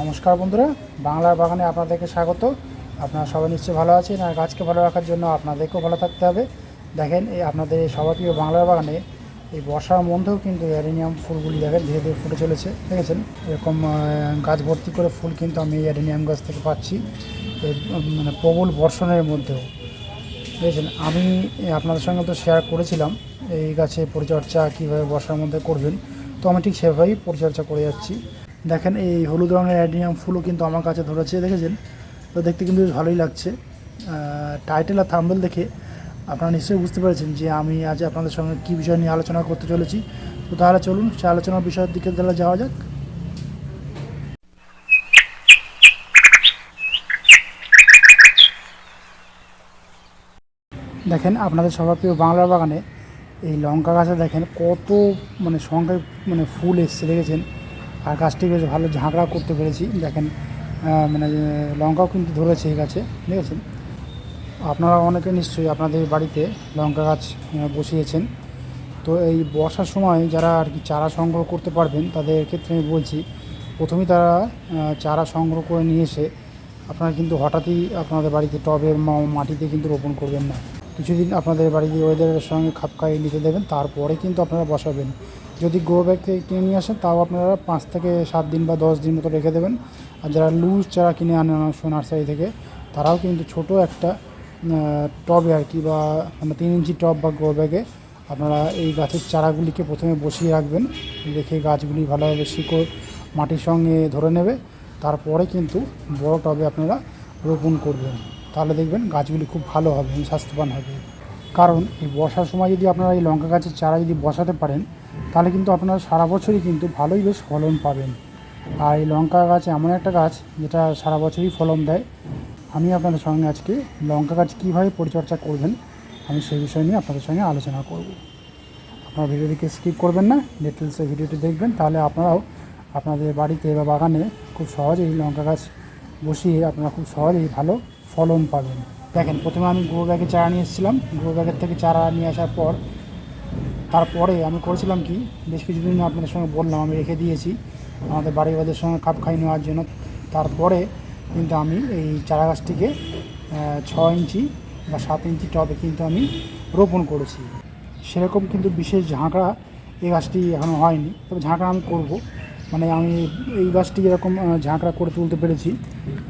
নমস্কার বন্ধুরা, বাংলার বাগানে আপনাদেরকে স্বাগত। আপনারা সবাই নিশ্চয়ই ভালো আছেন আর গাছকে ভালো রাখার জন্য আপনাদেরকেও ভালো থাকতে হবে। দেখেন, এই আপনাদের এই সবাপ্রিয় বাংলার বাগানে এই বর্ষার মধ্যেও কিন্তু অ্যাডেনিয়াম ফুলগুলি দেখেন, ধীরে ধীরে ফুটে চলেছে। দেখেছেন? এরকম গাছ ভর্তি করে ফুল কিন্তু আমি এই অ্যাডেনিয়াম গাছ থেকে পাচ্ছি। মানে প্রবল বর্ষণের মধ্যেও। বুঝেছেন আমি আপনাদের সঙ্গে তো শেয়ার করেছিলাম এই গাছে পরিচর্যা কীভাবে বর্ষার মধ্যে করবেন। তো আমি ঠিক সেভাবেই পরিচর্যা করে যাচ্ছি। দেখেন এই হলুদ রঙের অ্যাডিনিয়াম ফুলও কিন্তু আমার কাছে ধরেছে, দেখেছেন? তো দেখতে কিন্তু বেশ ভালোই লাগছে। টাইটেল আর থাম্বেল দেখে আপনারা নিশ্চয়ই বুঝতে পেরেছেন যে আমি আজ আপনাদের সঙ্গে কী বিষয় নিয়ে আলোচনা করতে চলেছি। তো তাহলে চলুন, সে আলোচনার বিষয়ের দিকে তাহলে যাওয়া যাক। দেখেন, আপনাদের সবাপ্রিয় বাংলার বাগানে এই লঙ্কা গাছে দেখেন কত মানে সংখ্যায় মানে ফুল এসছে, দেখেছেন? আর গাছটি বেশ ভালো ঝাঁকড়া করতে পেরেছি। দেখেন মানে লঙ্কাও কিন্তু ধরেছে এই গাছে দেখেছেন আপনারা অনেকে নিশ্চয়ই আপনাদের বাড়িতে লঙ্কা গাছ বসিয়েছেন। তো এই বর্ষার সময় যারা আর কি চারা সংগ্রহ করতে পারবেন, তাদের ক্ষেত্রে আমি বলছি, প্রথমেই তারা চারা সংগ্রহ করে নিয়ে এসে আপনারা কিন্তু হঠাৎই আপনাদের বাড়িতে টবের মাটিতে কিন্তু রোপণ করবেন না। কিছুদিন আপনাদের বাড়িতে ওয়েদারের সঙ্গে খাপ খাইয়ে নিতে দেবেন, তারপরে কিন্তু আপনারা বসাবেন। যদি গ্রো ব্যাগ থেকে কিনে নিয়ে আসেন, তাও আপনারা পাঁচ থেকে সাত দিন বা দশ দিন মতো রেখে দেবেন। আর যারা লুজ চারা কিনে আনেন নার্সারি থেকে, তারাও কিন্তু ছোট একটা টবে আর কি বা মানে তিন ইঞ্চি টব বা গ্রো ব্যাগে আপনারা এই গাছের চারাগুলিকে প্রথমে বসিয়ে রাখবেন। রেখে গাছগুলি ভালোভাবে শিকড় মাটির সঙ্গে ধরে নেবে। তারপরে কিন্তু বড় টবে আপনারা রোপণ করবেন। তাহলে দেখবেন গাছগুলি খুব ভালো হবে স্বাস্থ্যবান হবে। কারণ এই বর্ষার সময় যদি আপনারা এই লঙ্কা গাছের চারা যদি বসাতে পারেন, তাহলে কিন্তু আপনারা সারা বছরই কিন্তু ভালোই বেশ ফলন পাবেন। আর এই লঙ্কা গাছ এমন একটা গাছ যেটা সারা বছরই ফলন দেয়। আমি আপনাদের সঙ্গে আজকে লঙ্কা গাছ কীভাবে পরিচর্যা করবেন, আমি সেই বিষয় নিয়ে আপনাদের সঙ্গে আলোচনা করব। আপনারা ভিডিওটিকে স্কিপ করবেন না ডিটেলসে ভিডিওটি দেখবেন, তাহলে আপনারাও আপনাদের বাড়িতে বা বাগানে খুব সহজেই লঙ্কা গাছ বসিয়ে আপনারা খুব সহজেই ভালো ফলন পাবেন। দেখেন, প্রথমে আমি গ্রো ব্যাগে চারা নিয়ে এসেছিলাম। গ্রো ব্যাগের থেকে চারা নিয়ে আসার পর, তারপরে আমি করেছিলাম কি, বেশ কিছুদিন আপনাদের সঙ্গে বললাম, আমি রেখে দিয়েছি। আমাদের বাড়ি বাদের সঙ্গে কাপ খাই নেওয়ার জন্য। তারপরে কিন্তু আমি এই চারা গাছটিকে ছ ইঞ্চি বা সাত ইঞ্চি টবে কিন্তু আমি রোপণ করেছি। সেরকম কিন্তু বিশেষ ঝাঁকড়া এই গাছটি এখনও হয়নি। তবে ঝাঁকড়া আমি করব। মানে আমি এই গাছটি যেরকম ঝাঁকড়া করে তুলতে পেরেছি,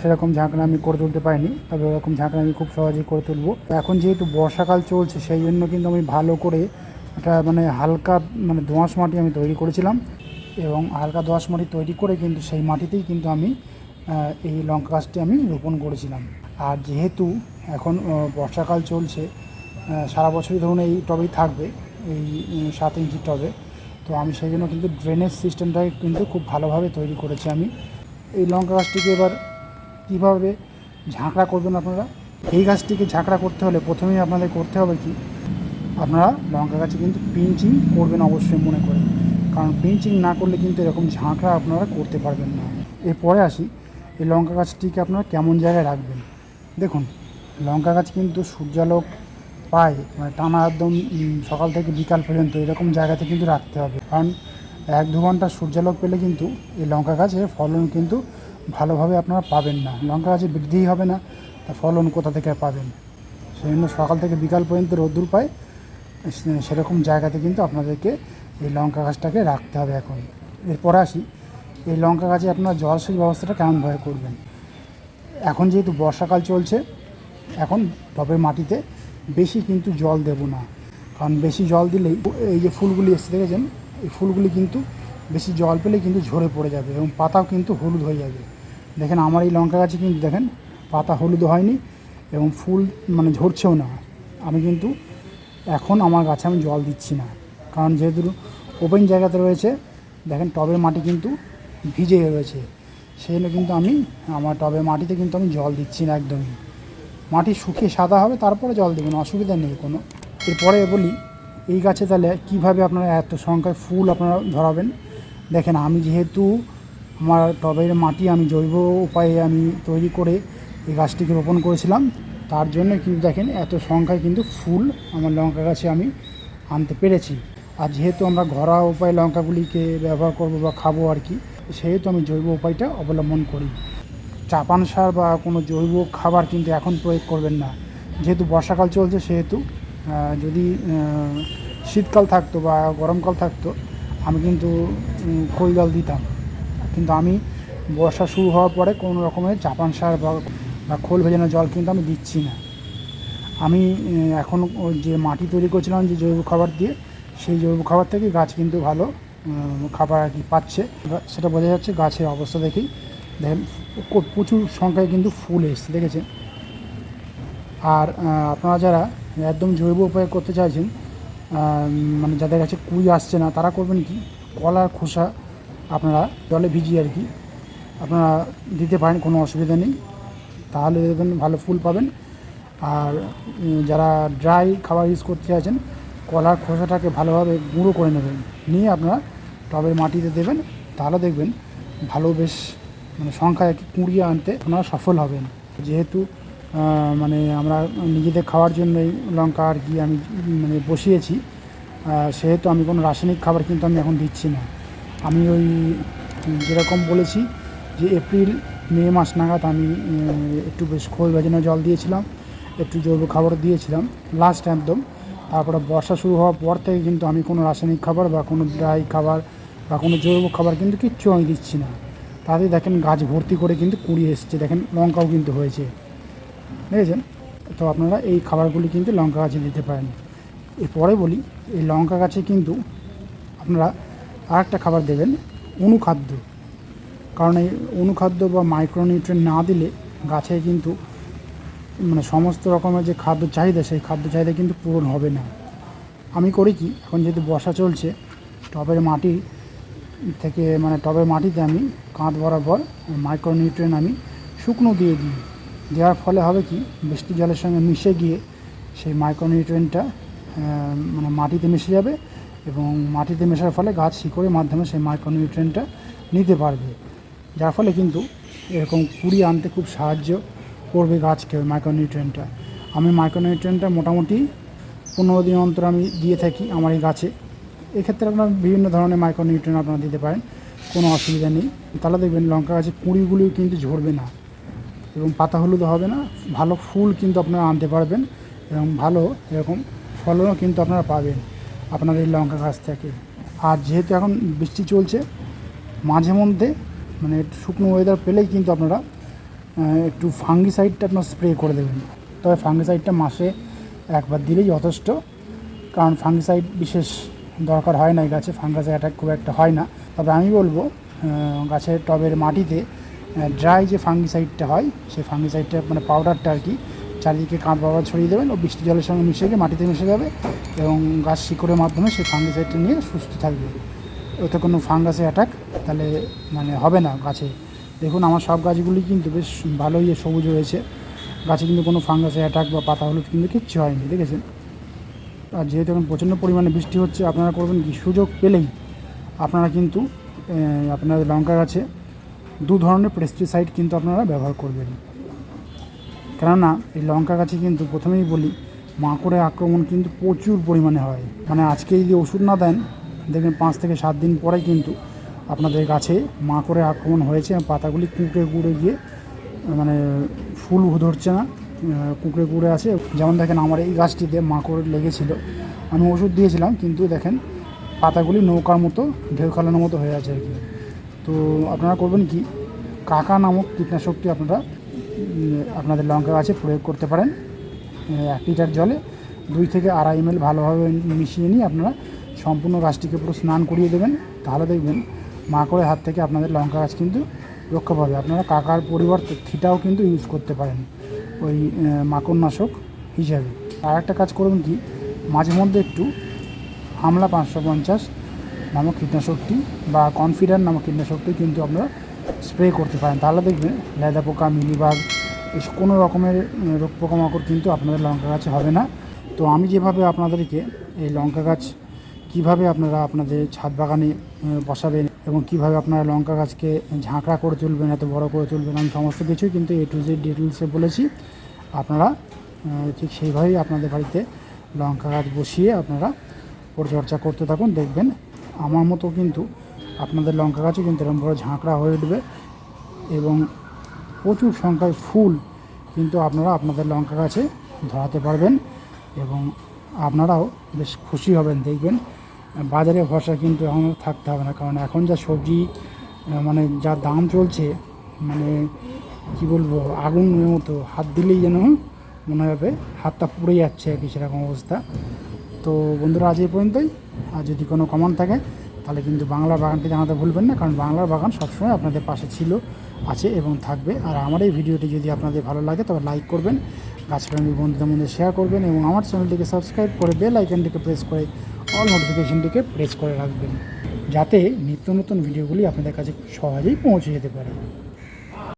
সেরকম ঝাঁকড়া আমি করে তুলতে পারিনি, তবে ওরকম ঝাঁকড়া আমি খুব সহজেই করে তুলবো। এখন যেহেতু বর্ষাকাল চলছে, সেই জন্য কিন্তু আমি ভালো করে একটা মানে হালকা মানে দোঁয়াশ মাটি আমি তৈরি করেছিলাম এবং হালকা দোঁয়াশ মাটি তৈরি করে কিন্তু সেই মাটিতেই কিন্তু আমি এই লঙ্কা গাছটি আমি রোপণ করেছিলাম। আর যেহেতু এখন বর্ষাকাল চলছে সারা বছরই ধরুন এই টবেই থাকবে, এই সাত ইঞ্চি টবে তো আমি সেই জন্য কিন্তু ড্রেনেজ সিস্টেমটাকে কিন্তু খুব ভালোভাবে তৈরি করেছি আমি। এই লঙ্কা গাছটিকে এবার কীভাবে ঝাঁকড়া করবেন আপনারা? এই গাছটিকে ঝাঁকড়া করতে হলে প্রথমেই আপনাদের করতে হবে কি, আপনারা লঙ্কা গাছে কিন্তু পিঞ্চিং করবেন অবশ্যই মনে করে। কারণ পিঞ্চিং না করলে কিন্তু এরকম ঝাঁকড়া আপনারা করতে পারবেন না। এরপরে আসি, এই লঙ্কা গাছটিকে আপনারা কেমন জায়গায় রাখবেন? দেখুন, লঙ্কা গাছ কিন্তু সূর্যালোক পায় মানে টানা একদম সকাল থেকে বিকাল পর্যন্ত এরকম জায়গাতে কিন্তু রাখতে হবে। কারণ এক দু ঘণ্টা সূর্যালোক পেলে কিন্তু এই লঙ্কা গাছের ফলন কিন্তু ভালোভাবে আপনারা পাবেন না। লঙ্কা গাছে বৃদ্ধিই হবে না, তা ফলন কোথা থেকে পাবেন? সেই জন্য সকাল থেকে বিকাল পর্যন্ত রোদ্দুর পায় সেরকম জায়গাতে কিন্তু আপনাদেরকে এই লঙ্কা গাছটাকে রাখতে হবে এখন। এরপর আসি, এই লঙ্কা গাছে আপনারা জলসেচ ব্যবস্থাটা কেমনভাবে করবেন। এখন যেহেতু বর্ষাকাল চলছে, এখন টবের মাটিতে বেশি কিন্তু জল দেব না। কারণ বেশি জল দিলেই এই যে ফুলগুলি এসে দেখেছেন? এই ফুলগুলি কিন্তু বেশি জল পেলে কিন্তু ঝরে পড়ে যাবে এবং পাতাও কিন্তু হলুদ হয়ে যাবে। দেখেন, আমার এই লঙ্কা গাছে কিন্তু দেখেন, পাতা হলুদ হয়নি এবং ফুল মানে ঝরছেও না। আমি কিন্তু এখন আমার গাছে আমি জল দিচ্ছি না। কারণ যেহেতু ওপেন জায়গাতে রয়েছে, দেখেন টবের মাটি কিন্তু ভিজে রয়েছে। সেই জন্য কিন্তু আমি, আমার টবের মাটিতে কিন্তু আমি জল দিচ্ছি না একদমই। মাটি শুকিয়ে সাদা হবে, তারপরে জল দেবেন, অসুবিধা নেই কোনো। এরপরে বলি, এই গাছে তাহলে কীভাবে আপনারা এত সংখ্যায় ফুল আপনারা ধরাবেন? দেখেন, আমি যেহেতু আমার টবের মাটি আমি জৈব উপায়ে আমি তৈরি করে এই গাছটিকে রোপণ করেছিলাম, তার জন্য কিন্তু দেখেন এত সংখ্যায় কিন্তু ফুল আমার লঙ্কা গাছে আমি আনতে পেরেছি। আর যেহেতু আমরা ঘরোয়া উপায়ে লঙ্কাগুলিকে ব্যবহার করব বা খাব আর কি, সেহেতু আমি জৈব উপায়টা অবলম্বন করি। চাপান সার বা কোনো জৈব খাবার কিন্তু এখন প্রয়োগ করবেন না। যেহেতু বর্ষাকাল চলছে, সেহেতু যদি শীতকাল থাকতো বা গরমকাল থাকতো, আমি কিন্তু খোল জল দিতাম। কিন্তু আমি বর্ষা শুরু হওয়ার পরে কোনো রকমের চাপান সার বা খোল ভেজানো জল কিন্তু আমি দিচ্ছি না। আমি এখন যে মাটি তৈরি করছিলাম যে জৈব খাবার দিয়ে, সেই জৈব খাবার থেকে গাছ কিন্তু ভালো খাবার আর কি পাচ্ছে। সেটা বোঝা যাচ্ছে গাছের অবস্থা দেখেই। দেখেন প্রচুর সংখ্যায় কিন্তু ফুল এসছে, দেখেছেন? আর আপনারা যারা একদম জৈব উপায় করতে চাইছেন মানে যাদের কাছে কুই আসছে না, তারা করবেন কি? কলার খোসা আপনারা জলে ভিজিয়ে আর কি, আপনারা দিতে পারেন, কোনো অসুবিধা নেই। তাহলে দেখবেন ভালো ফুল পাবেন। আর যারা ড্রাই খাবার ইউজ করতে চাইছেন কলার খোসাটাকে ভালোভাবে গুঁড়ো করে নেবেন। নিয়ে আপনারা টবের মাটিতে দেবেন, তাহলে দেখবেন ভালো বেশ মানে সংখ্যায় কুড়িয়ে আনতে আপনারা সফল হবেন। যেহেতু মানে আমরা নিজেদের খাওয়ার জন্যই লঙ্কা আর কি আমি মানে বসিয়েছি। সেহেতু আমি কোনো রাসায়নিক খাবার কিন্তু আমি এখন দিচ্ছি না। আমি ওই যেরকম বলেছি যে এপ্রিল, মে মাস নাগাদ আমি একটু বেশ খোল ভেজানো জল দিয়েছিলাম, একটু জৈব খাবার দিয়েছিলাম লাস্ট একদম। তারপরে বর্ষা শুরু হওয়ার পর থেকে কিন্তু আমি কোনো রাসায়নিক খাবার বা কোনো ড্রাই খাবার বা কোনো জৈব খাবার কিন্তু কিচ্ছু আমি দিচ্ছি না। তাতে দেখেন গাছ ভর্তি করে কিন্তু কুড়িয়ে এসছে। দেখেন লঙ্কাও কিন্তু হয়েছে। দেখেছেন? তো আপনারা এই খাবারগুলি কিন্তু লঙ্কা গাছে দিতে পারেন। এরপরে বলি, এই লঙ্কা গাছে কিন্তু আপনারা আর একটা খাবার দেবেন, অনুখাদ্য। কারণ এই অনুখাদ্য বা মাইক্রোনিউট্রেন না দিলে গাছে কিন্তু মানে সমস্ত রকমের যে খাদ্য চাহিদা, সেই খাদ্য চাহিদা কিন্তু পূরণ হবে না। আমি করি কি, এখন যেহেতু বর্ষা চলছে, টবের মাটি থেকে মানে টবের মাটিতে আমি কাঁধ বরাবর মাইক্রোনিউট্রেন আমি শুকনো দিয়ে দিই। দেওয়ার ফলে হবে কি বৃষ্টি জলের সঙ্গে মিশে গিয়ে সেই মাইক্রোনিউট্রেনটা মানে মাটিতে মিশে যাবে এবং মাটিতে মেশার ফলে গাছ শিকড়ের মাধ্যমে সেই মাইক্রোনিউট্রেনটা নিতে পারবে। যার ফলে কিন্তু এরকম কুড়ি আনতে খুব সাহায্য করবে গাছকে ওই মাইক্রোনিউট্রেনটা আমি মাইক্রোনিউট্রেনটা মোটামুটি পনেরো দিন অন্তর আমি দিয়ে থাকি আমার এই গাছে। এক্ষেত্রে আপনার বিভিন্ন ধরনের মাইক্রো মাইক্রোনিউট্রেন আপনারা দিতে পারেন, কোনো অসুবিধা নেই। তাহলে দেখবেন লঙ্কা গাছে কুঁড়িগুলিও কিন্তু ঝরবে না এবং পাতা হলুদ হবে না, ভালো ফুল কিন্তু আপনারা আনতে পারবেন এবং ভালো এরকম ফলনও কিন্তু আপনারা পাবেন আপনার এই লঙ্কা গাছ থেকে। আর যেহেতু এখন বৃষ্টি চলছে, মাঝে মধ্যে মানে শুকনো ওয়েদার পেলেই কিন্তু আপনারা একটু ফাঙ্গিসাইডটা আপনার স্প্রে করে দেবেন। তবে ফাঙ্গিসাইডটা মাসে একবার দিলেই যথেষ্ট, কারণ ফাঙ্গিসাইড বিশেষ দরকার হয় না এই গাছে ফাঙ্গাস অ্যাটাক খুব একটা হয় না। তবে আমি বলব গাছের টবের মাটিতে ড্রাই যে ফাঙ্গিসাইডটা হয়, সেই ফাঙ্গিসাইডটা মানে পাউডারটা আর কি চারিদিকে কাঁধ বাবা ছড়িয়ে দেবেন ও বৃষ্টি জলের সঙ্গে মিশে গিয়ে মাটিতে মিশে যাবে এবং গাছ শিকড়ের মাধ্যমে সেই ফাঙ্গিসাইডটা নিয়ে সুস্থ থাকবে। ওতে কোনো ফাঙ্গাসে অ্যাটাক তাহলে মানে হবে না গাছে। দেখুন, আমার সব গাছগুলি কিন্তু বেশ ভালোই সবুজ হয়েছে গাছে কিন্তু কোনো ফাঙ্গাসে অ্যাটাক বা পাতা হলুদ কিন্তু কিচ্ছু হয়নি, দেখেছেন? আর যেহেতু এখন প্রচণ্ড পরিমাণে বৃষ্টি হচ্ছে, আপনারা করবেন কি? সুযোগ পেলেই আপনারা কিন্তু আপনাদের লঙ্কা গাছে দু ধরনের পেস্টিসাইড কিন্তু আপনারা ব্যবহার করবেন। কেননা, এই লঙ্কা গাছে কিন্তু প্রথমেই বলি মাকড়ের আক্রমণ কিন্তু প্রচুর পরিমাণে হয়। মানে আজকে যদি ওষুধ না দেন, দেখবেন পাঁচ থেকে সাত দিন পরে কিন্তু আপনাদের গাছে মাকড়ের আক্রমণ হয়েছে পাতাগুলি কুঁকড়ে কুঁড়ে গিয়ে মানে ফুল ধরছে না। কুঁকড়ে কুঁড়ে আছে। যেমন দেখেন আমার এই গাছটিতে মাকড় লেগেছিল। আমি ওষুধ দিয়েছিলাম, কিন্তু দেখেন পাতাগুলি নৌকার মতো, ঢেউ খেলানোর মতো হয়ে আছে আর কি। তো আপনারা করবেন কি? কাকা নামক কীটনাশকটি আপনারা আপনাদের লঙ্কা গাছে প্রয়োগ করতে পারেন। এক লিটার জলে দুই থেকে আড়াই এম ভালোভাবে মিশিয়ে নিয়ে আপনারা সম্পূর্ণ গাছটিকে পুরো স্নান করিয়ে দেবেন। তাহলে দেখবেন মাকড়ের হাত থেকে আপনাদের লঙ্কা গাছ কিন্তু রক্ষা পাবে। আপনারা কাকার পরিবর্তে থিটাও কিন্তু ইউজ করতে পারেন। ওই মাকড়নাশক হিসাবে। আর একটা কাজ করবেন কি, মাঝে মধ্যে একটু হামলা পাঁচশো পঞ্চাশ নামক কীটনাশকটি বা কনফিডার নামক কীটনাশকটি কিন্তু আপনারা স্প্রে করতে পারেন। তাহলে দেখবেন লেদা পোকা, মিলিবাগ, এই কোনো রকমের রোগ পোকামাকড় কিন্তু আপনাদের লঙ্কা গাছে হবে না। তো আমি যেভাবে আপনাদেরকে এই লঙ্কা গাছ কীভাবে আপনারা আপনাদের ছাদ বাগানে বসাবেন এবং কীভাবে আপনারা লঙ্কা গাছকে ঝাঁকড়া করে তুলবেন, এত বড় করে তুলবেন, আমি সমস্ত কিছুই কিন্তু এ টু জেড ডিটেলসে বলেছি। আপনারা ঠিক সেইভাবেই আপনাদের বাড়িতে লঙ্কা গাছ বসিয়ে আপনারা পরিচর্যা করতে থাকুন। দেখবেন আমার মতো কিন্তু আপনাদের লঙ্কা গাছও কিন্তু এরকম বড় ঝাঁকড়া হয়ে উঠবে এবং প্রচুর সংখ্যায় ফুল কিন্তু আপনারা আপনাদের লঙ্কা গাছে ধরাতে পারবেন এবং আপনারাও বেশ খুশি হবেন। দেখবেন বাজারে ভরসা কিন্তু এখন থাকতে হবে না। কারণ এখন যা সবজি মানে যা দাম চলছে মানে কি বলব, আগুনের মতো, হাত দিলেই যেন মনে হবে হাতটা পুড়ে যাচ্ছে আর কি সেরকম অবস্থা। তো বন্ধুরা, আজ এই পর্যন্তই। আর যদি কোনো কমন থাকে, তাহলে কিন্তু বাংলা বাগানকে জানাতে ভুলবেন না, কারণ বাংলার বাগান সবসময় আপনাদের পাশে ছিল, আছে এবং থাকবে। আর আমার এই ভিডিওটি যদি আপনাদের ভালো লাগে, তবে লাইক করবেন। গাছপ্রেমী বন্ধুদের মধ্যে শেয়ার করবেন এবং আমার চ্যানেলটিকে সাবস্ক্রাইব করে বেল আইকনটিকে প্রেস করে অল নোটিফিকেশনটিকে প্রেস করে রাখবেন, যাতে নিত্য নতুন ভিডিওগুলি আপনাদের কাছে সহজেই পৌঁছে যেতে পারে।